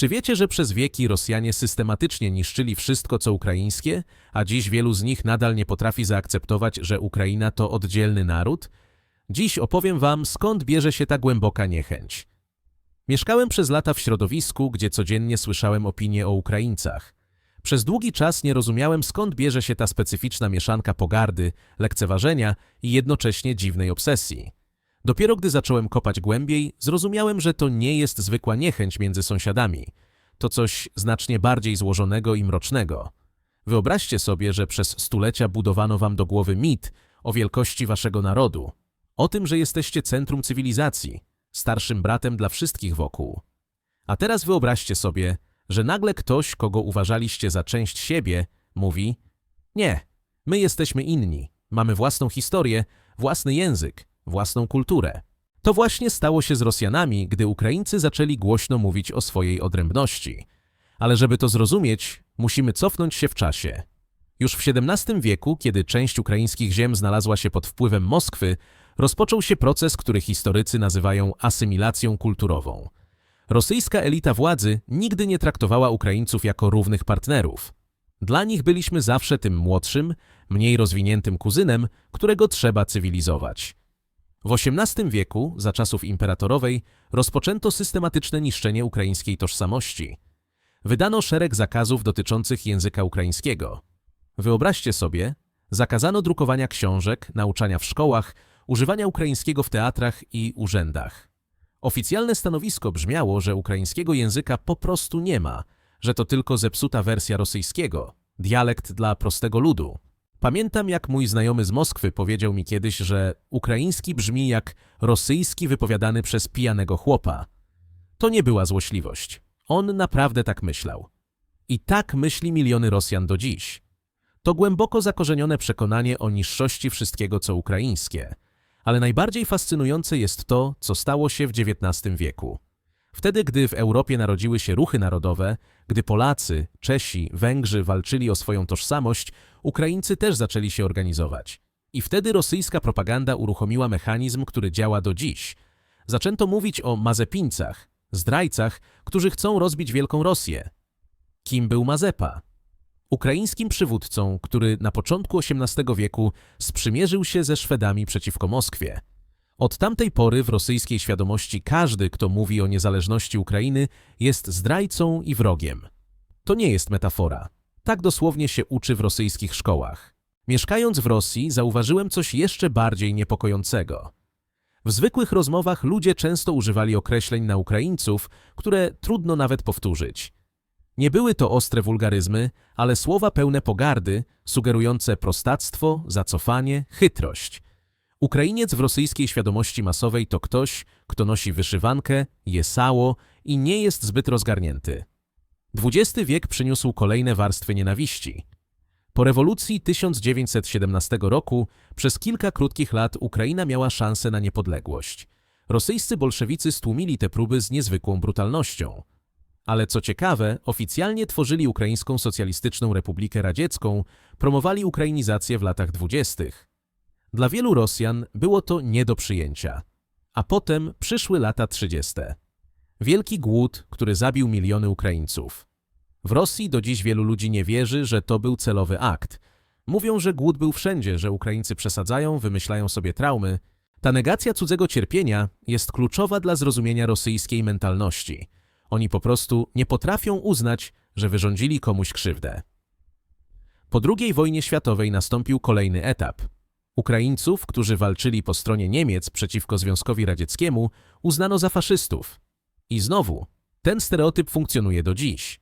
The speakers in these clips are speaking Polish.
Czy wiecie, że przez wieki Rosjanie systematycznie niszczyli wszystko, co ukraińskie, a dziś wielu z nich nadal nie potrafi zaakceptować, że Ukraina to oddzielny naród? Dziś opowiem wam, skąd bierze się ta głęboka niechęć. Mieszkałem przez lata w środowisku, gdzie codziennie słyszałem opinie o Ukraińcach. Przez długi czas nie rozumiałem, skąd bierze się ta specyficzna mieszanka pogardy, lekceważenia i jednocześnie dziwnej obsesji. Dopiero gdy zacząłem kopać głębiej, zrozumiałem, że to nie jest zwykła niechęć między sąsiadami. To coś znacznie bardziej złożonego i mrocznego. Wyobraźcie sobie, że przez stulecia budowano wam do głowy mit o wielkości waszego narodu, o tym, że jesteście centrum cywilizacji, starszym bratem dla wszystkich wokół. A teraz wyobraźcie sobie, że nagle ktoś, kogo uważaliście za część siebie, mówi: Nie, my jesteśmy inni, mamy własną historię, własny język, własną kulturę. To właśnie stało się z Rosjanami, gdy Ukraińcy zaczęli głośno mówić o swojej odrębności. Ale żeby to zrozumieć, musimy cofnąć się w czasie. Już w XVII wieku, kiedy część ukraińskich ziem znalazła się pod wpływem Moskwy, rozpoczął się proces, który historycy nazywają asymilacją kulturową. Rosyjska elita władzy nigdy nie traktowała Ukraińców jako równych partnerów. Dla nich byliśmy zawsze tym młodszym, mniej rozwiniętym kuzynem, którego trzeba cywilizować. W XVIII wieku, za czasów imperatorowej, rozpoczęto systematyczne niszczenie ukraińskiej tożsamości. Wydano szereg zakazów dotyczących języka ukraińskiego. Wyobraźcie sobie, zakazano drukowania książek, nauczania w szkołach, używania ukraińskiego w teatrach i urzędach. Oficjalne stanowisko brzmiało, że ukraińskiego języka po prostu nie ma, że to tylko zepsuta wersja rosyjskiego, dialekt dla prostego ludu. Pamiętam, jak mój znajomy z Moskwy powiedział mi kiedyś, że ukraiński brzmi jak rosyjski wypowiadany przez pijanego chłopa. To nie była złośliwość. On naprawdę tak myślał. I tak myśli miliony Rosjan do dziś. To głęboko zakorzenione przekonanie o niższości wszystkiego, co ukraińskie. Ale najbardziej fascynujące jest to, co stało się w XIX wieku. Wtedy, gdy w Europie narodziły się ruchy narodowe, gdy Polacy, Czesi, Węgrzy walczyli o swoją tożsamość, Ukraińcy też zaczęli się organizować. I wtedy rosyjska propaganda uruchomiła mechanizm, który działa do dziś. Zaczęto mówić o Mazepińcach, zdrajcach, którzy chcą rozbić Wielką Rosję. Kim był Mazepa? Ukraińskim przywódcą, który na początku XVIII wieku sprzymierzył się ze Szwedami przeciwko Moskwie. Od tamtej pory w rosyjskiej świadomości każdy, kto mówi o niezależności Ukrainy, jest zdrajcą i wrogiem. To nie jest metafora. Tak dosłownie się uczy w rosyjskich szkołach. Mieszkając w Rosji, zauważyłem coś jeszcze bardziej niepokojącego. W zwykłych rozmowach ludzie często używali określeń na Ukraińców, które trudno nawet powtórzyć. Nie były to ostre wulgaryzmy, ale słowa pełne pogardy, sugerujące prostactwo, zacofanie, chytrość. Ukrainiec w rosyjskiej świadomości masowej to ktoś, kto nosi wyszywankę, je sało i nie jest zbyt rozgarnięty. XX wiek przyniósł kolejne warstwy nienawiści. Po rewolucji 1917 roku przez kilka krótkich lat Ukraina miała szansę na niepodległość. Rosyjscy bolszewicy stłumili te próby z niezwykłą brutalnością. Ale co ciekawe, oficjalnie tworzyli Ukraińską Socjalistyczną Republikę Radziecką, promowali ukrainizację w latach dwudziestych. Dla wielu Rosjan było to nie do przyjęcia. A potem przyszły lata trzydzieste. Wielki głód, który zabił miliony Ukraińców. W Rosji do dziś wielu ludzi nie wierzy, że to był celowy akt. Mówią, że głód był wszędzie, że Ukraińcy przesadzają, wymyślają sobie traumy. Ta negacja cudzego cierpienia jest kluczowa dla zrozumienia rosyjskiej mentalności. Oni po prostu nie potrafią uznać, że wyrządzili komuś krzywdę. Po II wojnie światowej nastąpił kolejny etap. Ukraińców, którzy walczyli po stronie Niemiec przeciwko Związkowi Radzieckiemu, uznano za faszystów. I znowu, ten stereotyp funkcjonuje do dziś.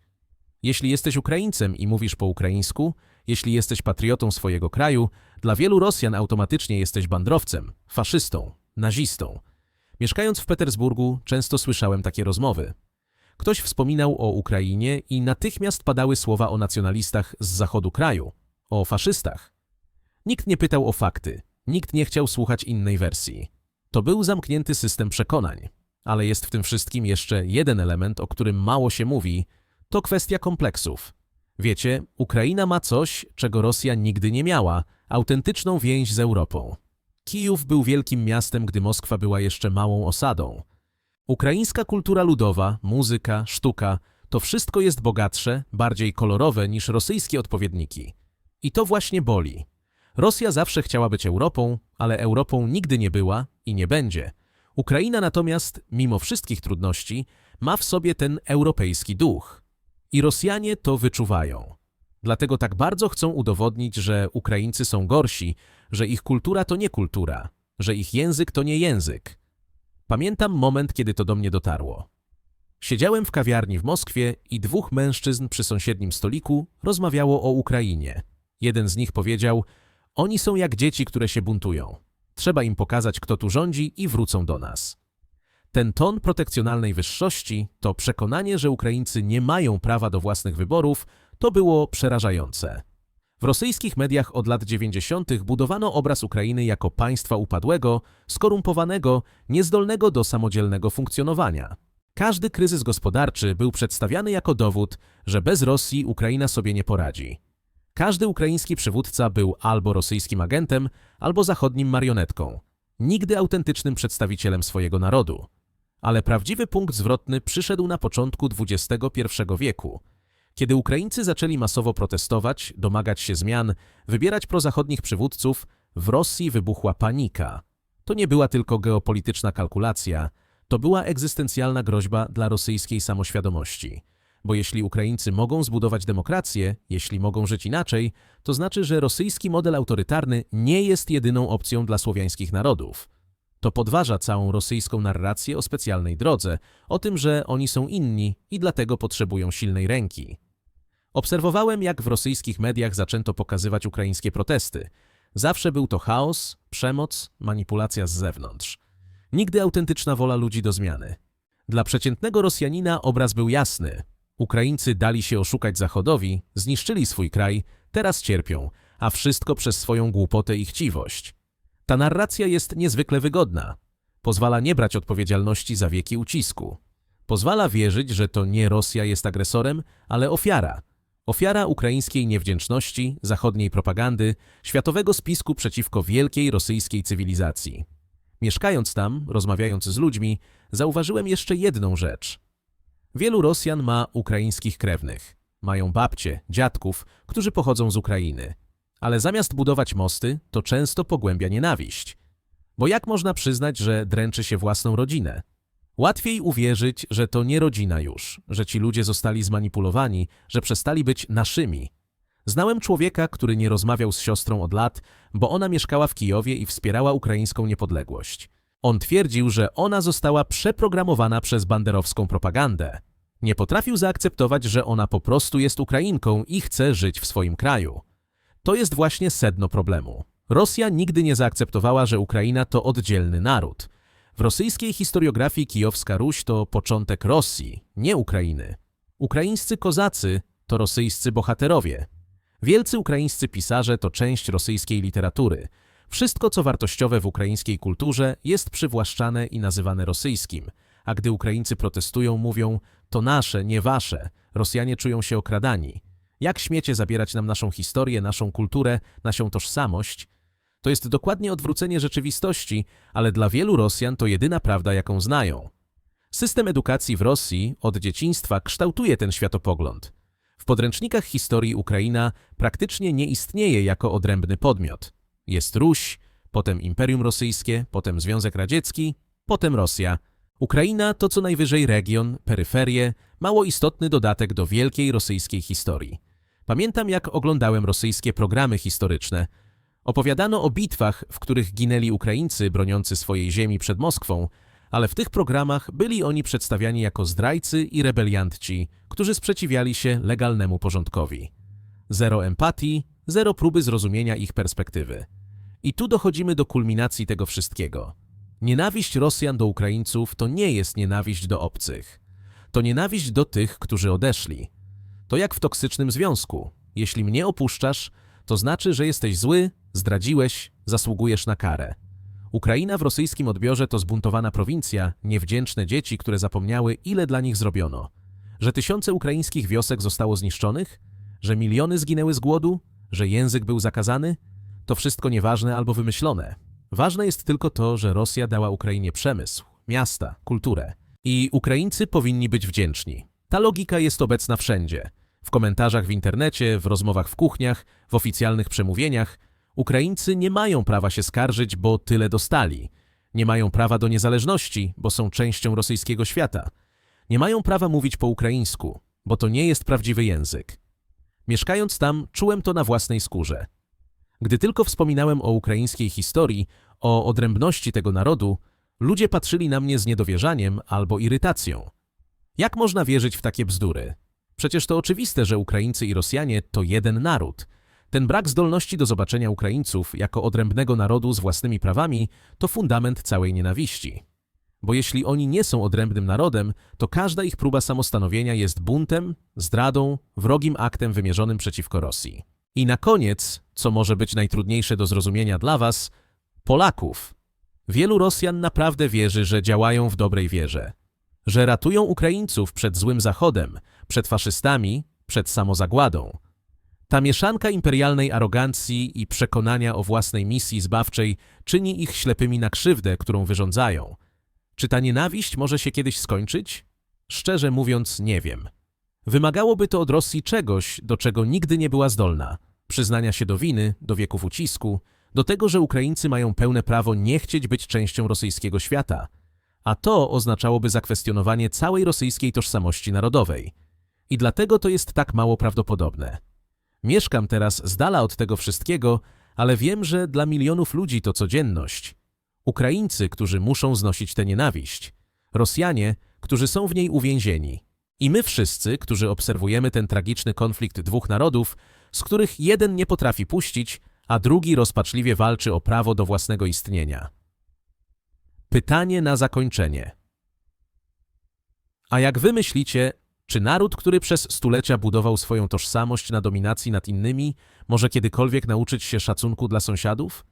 Jeśli jesteś Ukraińcem i mówisz po ukraińsku, jeśli jesteś patriotą swojego kraju, dla wielu Rosjan automatycznie jesteś bandrowcem, faszystą, nazistą. Mieszkając w Petersburgu, często słyszałem takie rozmowy. Ktoś wspominał o Ukrainie i natychmiast padały słowa o nacjonalistach z zachodu kraju, o faszystach. Nikt nie pytał o fakty, nikt nie chciał słuchać innej wersji. To był zamknięty system przekonań. Ale jest w tym wszystkim jeszcze jeden element, o którym mało się mówi, to kwestia kompleksów. Wiecie, Ukraina ma coś, czego Rosja nigdy nie miała autentyczną więź z Europą. Kijów był wielkim miastem, gdy Moskwa była jeszcze małą osadą. Ukraińska kultura ludowa, muzyka, sztuka To wszystko jest bogatsze, bardziej kolorowe niż rosyjskie odpowiedniki. I to właśnie boli. Rosja zawsze chciała być Europą, ale Europą nigdy nie była i nie będzie. Ukraina natomiast, mimo wszystkich trudności, ma w sobie ten europejski duch. I Rosjanie to wyczuwają. Dlatego tak bardzo chcą udowodnić, że Ukraińcy są gorsi, że ich kultura to nie kultura, że ich język to nie język. Pamiętam moment, kiedy to do mnie dotarło. Siedziałem w kawiarni w Moskwie i dwóch mężczyzn przy sąsiednim stoliku rozmawiało o Ukrainie. Jeden z nich powiedział: Oni są jak dzieci, które się buntują. Trzeba im pokazać, kto tu rządzi i wrócą do nas. Ten ton protekcjonalnej wyższości, to przekonanie, że Ukraińcy nie mają prawa do własnych wyborów, to było przerażające. W rosyjskich mediach od lat 90. budowano obraz Ukrainy jako państwa upadłego, skorumpowanego, niezdolnego do samodzielnego funkcjonowania. Każdy kryzys gospodarczy był przedstawiany jako dowód, że bez Rosji Ukraina sobie nie poradzi. Każdy ukraiński przywódca był albo rosyjskim agentem, albo zachodnim marionetką, nigdy autentycznym przedstawicielem swojego narodu. Ale prawdziwy punkt zwrotny przyszedł na początku XXI wieku, kiedy Ukraińcy zaczęli masowo protestować, domagać się zmian, wybierać prozachodnich przywódców, w Rosji wybuchła panika. To nie była tylko geopolityczna kalkulacja, to była egzystencjalna groźba dla rosyjskiej samoświadomości. Bo jeśli Ukraińcy mogą zbudować demokrację, jeśli mogą żyć inaczej, to znaczy, że rosyjski model autorytarny nie jest jedyną opcją dla słowiańskich narodów. To podważa całą rosyjską narrację o specjalnej drodze, o tym, że oni są inni i dlatego potrzebują silnej ręki. Obserwowałem, jak w rosyjskich mediach zaczęto pokazywać ukraińskie protesty. Zawsze był to chaos, przemoc, manipulacja z zewnątrz. Nigdy autentyczna wola ludzi do zmiany. Dla przeciętnego Rosjanina obraz był jasny. Ukraińcy dali się oszukać Zachodowi, zniszczyli swój kraj, teraz cierpią, a wszystko przez swoją głupotę i chciwość. Ta narracja jest niezwykle wygodna. Pozwala nie brać odpowiedzialności za wieki ucisku. Pozwala wierzyć, że to nie Rosja jest agresorem, ale ofiara. Ofiara ukraińskiej niewdzięczności, zachodniej propagandy, światowego spisku przeciwko wielkiej rosyjskiej cywilizacji. Mieszkając tam, rozmawiając z ludźmi, zauważyłem jeszcze jedną rzecz. Wielu Rosjan ma ukraińskich krewnych. Mają babcie, dziadków, którzy pochodzą z Ukrainy. Ale zamiast budować mosty, to często pogłębia nienawiść. Bo jak można przyznać, że dręczy się własną rodzinę? Łatwiej uwierzyć, że to nie rodzina już, że ci ludzie zostali zmanipulowani, że przestali być naszymi. Znałem człowieka, który nie rozmawiał z siostrą od lat, bo ona mieszkała w Kijowie i wspierała ukraińską niepodległość. On twierdził, że ona została przeprogramowana przez banderowską propagandę. Nie potrafił zaakceptować, że ona po prostu jest Ukrainką i chce żyć w swoim kraju. To jest właśnie sedno problemu. Rosja nigdy nie zaakceptowała, że Ukraina to oddzielny naród. W rosyjskiej historiografii kijowska Ruś to początek Rosji, nie Ukrainy. Ukraińscy kozacy to rosyjscy bohaterowie. Wielcy ukraińscy pisarze to część rosyjskiej literatury. Wszystko, co wartościowe w ukraińskiej kulturze, jest przywłaszczane i nazywane rosyjskim. A gdy Ukraińcy protestują, mówią to nasze, nie wasze. Rosjanie czują się okradani. Jak śmiecie zabierać nam naszą historię, naszą kulturę, naszą tożsamość? To jest dokładnie odwrócenie rzeczywistości, ale dla wielu Rosjan to jedyna prawda, jaką znają. System edukacji w Rosji od dzieciństwa kształtuje ten światopogląd. W podręcznikach historii Ukraina praktycznie nie istnieje jako odrębny podmiot. Jest Ruś, potem Imperium Rosyjskie, potem Związek Radziecki, potem Rosja. Ukraina to co najwyżej region, peryferie, mało istotny dodatek do wielkiej rosyjskiej historii. Pamiętam, jak oglądałem rosyjskie programy historyczne. Opowiadano o bitwach, w których ginęli Ukraińcy broniący swojej ziemi przed Moskwą, ale w tych programach byli oni przedstawiani jako zdrajcy i rebeliantci, którzy sprzeciwiali się legalnemu porządkowi. Zero empatii, zero próby zrozumienia ich perspektywy. I tu dochodzimy do kulminacji tego wszystkiego. Nienawiść Rosjan do Ukraińców to nie jest nienawiść do obcych. To nienawiść do tych, którzy odeszli. To jak w toksycznym związku. Jeśli mnie opuszczasz, to znaczy, że jesteś zły, zdradziłeś, zasługujesz na karę. Ukraina w rosyjskim odbiorze to zbuntowana prowincja, niewdzięczne dzieci, które zapomniały, ile dla nich zrobiono. Że tysiące ukraińskich wiosek zostało zniszczonych? Że miliony zginęły z głodu? Że język był zakazany? To wszystko nieważne albo wymyślone. Ważne jest tylko to, że Rosja dała Ukrainie przemysł, miasta, kulturę. I Ukraińcy powinni być wdzięczni. Ta logika jest obecna wszędzie. W komentarzach w internecie, w rozmowach w kuchniach, w oficjalnych przemówieniach. Ukraińcy nie mają prawa się skarżyć, bo tyle dostali. Nie mają prawa do niezależności, bo są częścią rosyjskiego świata. Nie mają prawa mówić po ukraińsku, bo to nie jest prawdziwy język. Mieszkając tam, czułem to na własnej skórze. Gdy tylko wspominałem o ukraińskiej historii, o odrębności tego narodu, ludzie patrzyli na mnie z niedowierzaniem albo irytacją. Jak można wierzyć w takie bzdury? Przecież to oczywiste, że Ukraińcy i Rosjanie to jeden naród. Ten brak zdolności do zobaczenia Ukraińców jako odrębnego narodu z własnymi prawami to fundament całej nienawiści. Bo jeśli oni nie są odrębnym narodem, to każda ich próba samostanowienia jest buntem, zdradą, wrogim aktem wymierzonym przeciwko Rosji. I na koniec, co może być najtrudniejsze do zrozumienia dla Was, Polaków. Wielu Rosjan naprawdę wierzy, że działają w dobrej wierze. Że ratują Ukraińców przed złym Zachodem, przed faszystami, przed samozagładą. Ta mieszanka imperialnej arogancji i przekonania o własnej misji zbawczej czyni ich ślepymi na krzywdę, którą wyrządzają. Czy ta nienawiść może się kiedyś skończyć? Szczerze mówiąc, nie wiem. Wymagałoby to od Rosji czegoś, do czego nigdy nie była zdolna. Przyznania się do winy, do wieków ucisku, do tego, że Ukraińcy mają pełne prawo nie chcieć być częścią rosyjskiego świata. A to oznaczałoby zakwestionowanie całej rosyjskiej tożsamości narodowej. I dlatego to jest tak mało prawdopodobne. Mieszkam teraz z dala od tego wszystkiego, ale wiem, że dla milionów ludzi to codzienność. Ukraińcy, którzy muszą znosić tę nienawiść. Rosjanie, którzy są w niej uwięzieni. I my wszyscy, którzy obserwujemy ten tragiczny konflikt dwóch narodów, z których jeden nie potrafi puścić, a drugi rozpaczliwie walczy o prawo do własnego istnienia. Pytanie na zakończenie. A jak wy myślicie, czy naród, który przez stulecia budował swoją tożsamość na dominacji nad innymi, może kiedykolwiek nauczyć się szacunku dla sąsiadów?